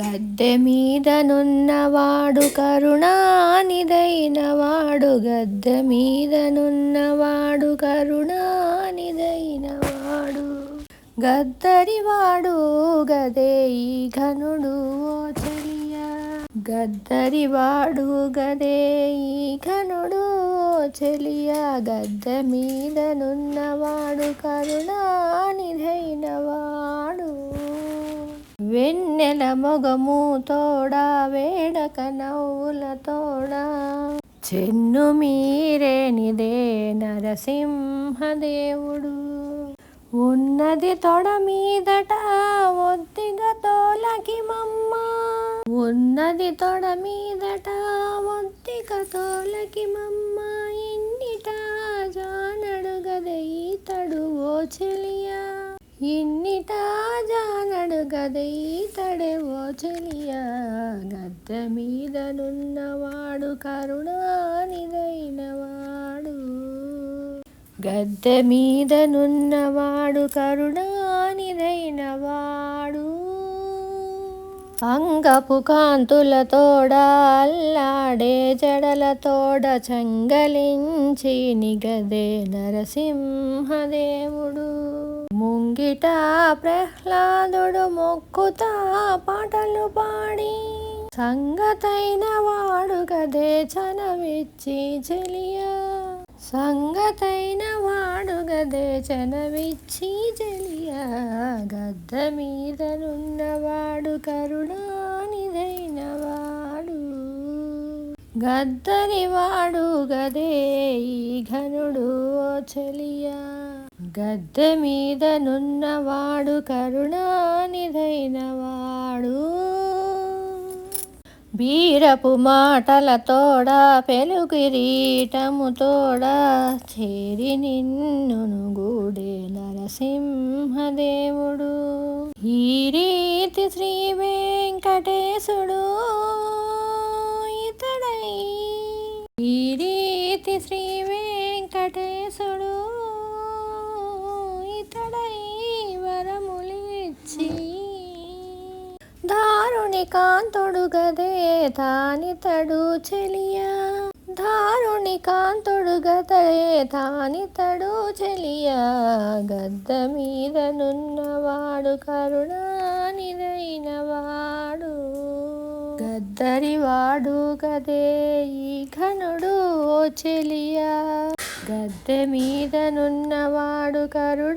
గద్దె మీదనున్నవాడు కరుణానిదైనవాడు గద్దె మీదనున్నవాడు కరుణానిదైనవాడు. గద్దరివాడు గదే ఈ ఘనుడు ఓ గద్దరి గద్దరివాడు గదే ఈ ఘనుడు ఓ చెలియా గద్దె మీదనున్నవాడు కరుణానిదైనవాడు. వెన్నెల మొగము తోడా వేడక నవ్వుల తోడా. చెన్ను మీరేనిదే నరసింహదేవుడు. ఉన్నది తొడ మీదట ఒత్తిగా తోలకి మమ్మ ఉన్నది తొడ మీదట ఒత్తిగా తోలకి మమ్మాయి జానడు గద ఈతడే ఓ మీద గద్దె మీదనున్నవాడు కరుణానిదైనవాడు. గద్దె మీదనున్నవాడు కరుణానిదైనవాడు. అంగపు కాంతులతోడ అల్లాడే జడలతోడ చంగలించి నిగదే నరసింహదేవుడు. ముంగిట ప్రహ్లాదుడు మొక్కుతా పాటలు పాడి. సంగతైన వాడు గదే చనవిచ్చి చెలియా. సంగతైన వాడు గదే చనవిచ్చి చెలియా. గద్ద మీదనున్నవాడు కరుణానిదైనవాడు గద్దరివాడు గదే ఈ ఘనుడు చెలియా. గద్దె మీదనున్నవాడు కరుణానిధైనవాడు. బీరపు మాటలతోడ పెలుగిరీటముతోడ చేరి నిన్నును గూడే నరసింహదేవుడు. ఈ రీతి శ్రీ వెంకటేశుడు ఇతడై. ఈ రీతి శ్రీ వెంకటేశుడు దారుని కాంతుడు గదే తానితడు చెలియా. దారుని కాంతుడు గదే తానితడు చెలియా. గద్ద మీదనున్నవాడు కరుణానిదైనవాడు గద్దరివాడు గదే ఈ ఘనుడు ఓ చెలియా. గద్దె మీదనున్నవాడు కరుణానిదైనవాడు